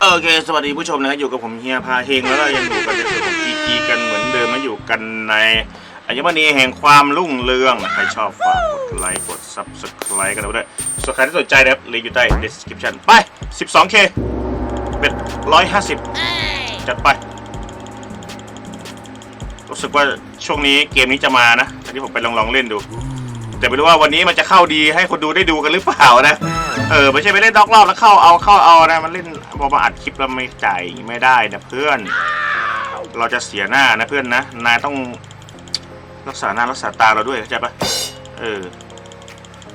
โอเค สวัสดีผู้ชมนะครับอยู่กับผมเฮียพาเฮงแล้วก็ยังอยู่กันในส่วนของทีจีกันเหมือนเดิมมาอยู่กันในอัญมณีแห่งความรุ่งเรืองใครชอบฝากกดไลค์กด subscribe กันด้วยส่วนใครที่สนใจนะครับลิงก์อยู่ใต้ description ไป 12k เป็น150 จัดไปรู้สึกว่าช่วงนี้เกมนี้จะมานะอันที่ผมไปลองลองๆเล่นดู แต่ไม่รู้ว่าวันนี้มันจะเข้าดีให้คนดูได้ดูกันหรือเปล่านะ เออไม่ใช่ไปเล่นดอกรอบแล้วเข้าเอาเข้าเอานะมันเล่นพอมาอัดคลิปแล้วไม่จ่ายไม่ได้นะเพื่อน เราจะเสียหน้านะเพื่อนนะนายต้องรักษาหน้ารักษาตาเราด้วยเข้าใจปะเออ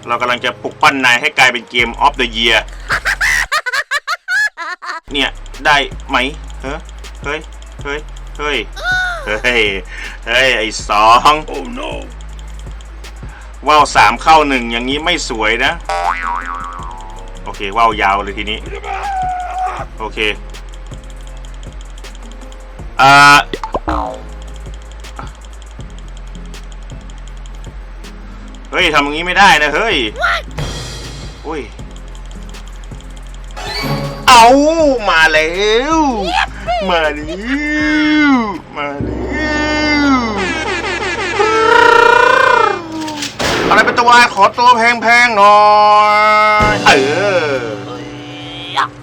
เรากำลังจะปลุกปั้นนายให้กลายเป็นเกมออฟเดอะเยียเนี่ยได้ไหมเฮ้ยเฮ้ยเฮ้ยเฮ้ยเฮ้ยเฮ้ยไอ้สอง Oh no! ว่าวสามเข้าหนึ่งอย่างนี้ไม่สวยนะ โอเคว่าวยาวเลยทีนี้ โอเคอ่าเฮ้ยทำอย่างนี้ไม่ได้นะ เฮ้ยอุ้ยเอามาแล้ว มาแล้วมาแล้ว อะไรเป็นตัววายขอตัวแพงๆหน่อยเออ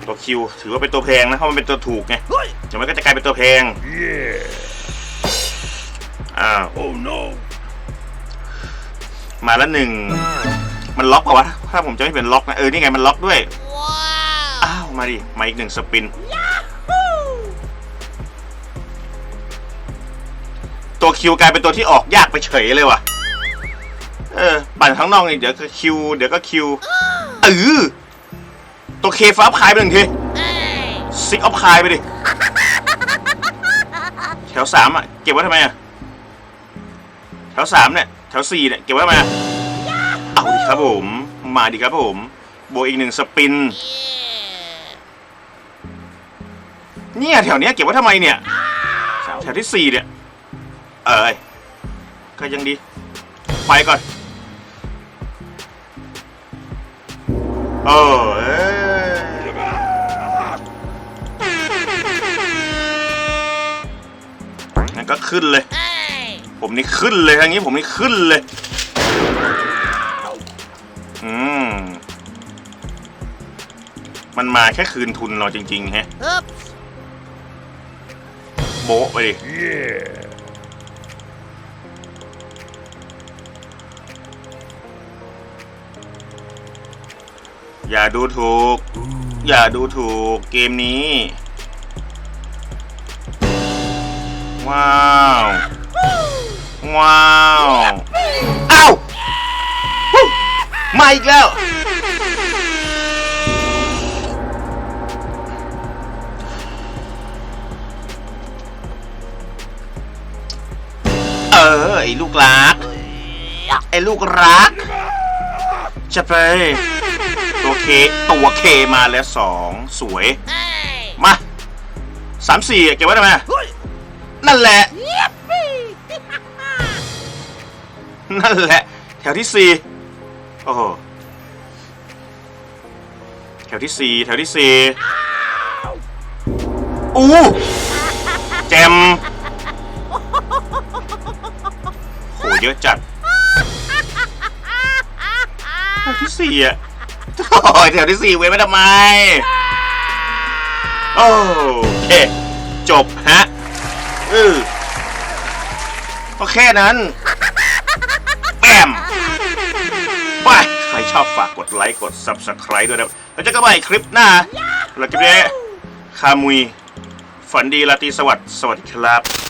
ตัวคิวถือว่าเป็นตัวแพงนะเพราะมันเป็นตัวถูกไงเดี๋ยวมันก็จะกลายเป็นตัวแพง Yeah! อ้าว Oh no! มาแล้วหนึ่งมันล็อกเปล่าวะถ้าผมจะไม่เป็นล็อกนะเออนี่ไงมันล็อกด้วยอ้าวมาดิมาอีกหนึ่งสปินตัวคิวกลายเป็นตัวที่ออกยากไปเฉยเลยว่ะ เออ ปั่นข้างนอกนี่เดี๋ยวก็คิว เดี๋ยวก็คิวเออตัวเคฟ้าพายไปหนึ่งทีซิกออฟคายไปดิ แถวสามอะ เก็บไว้ทำไมอะ แถวสามเนี่ย แถวสี่เนี่ย เก็บไว้ทำไมอะเอาดิครับผม มาดิครับผม โบอีกหนึ่งสปิน เนี่ย แถวเนี้ยเก็บไว้ทำไมเนี่ย แถวที่สี่เนี่ย เอ้ยก็ยังดี ไปก่อน โอ้เอ้ยงั้นก็ขึ้นเลย ผมนี่ขึ้นเลยทางนี้ผมนี่ขึ้นเลย อืม มันมาแค่คืนทุนเราจริงๆแฮะ โบะไปดิ อย่าดูถูก อย่าดูถูกเกมนี้ ว้าว ว้าวอ้าวมาอีกแล้ว เออ ไอ้ลูกรัก ไอ้ลูกรักจะไป เคตัวเคมาแล้วสองสวย มาสามสี่เก็บไว้ทำไมนั่นแหละ นั่นแหละ แถวที่สี่โอ้โหแถวที่สี่แถวที่สี่อู้แจมโหเยอะจัดแถวที่สี่อะ โอ้ยแถวที่สี่เว้นไว้ทำไม โอเค จบฮะเออก็แค่นั้น แบมไปใครชอบฝากกดไลค์ กด Subscribe ด้วยนะแล้วเจะก็ไปคลิปหน้าเราจะได้คามุย ฝันดีราตรีสวัสดิ์สวัสดีครับ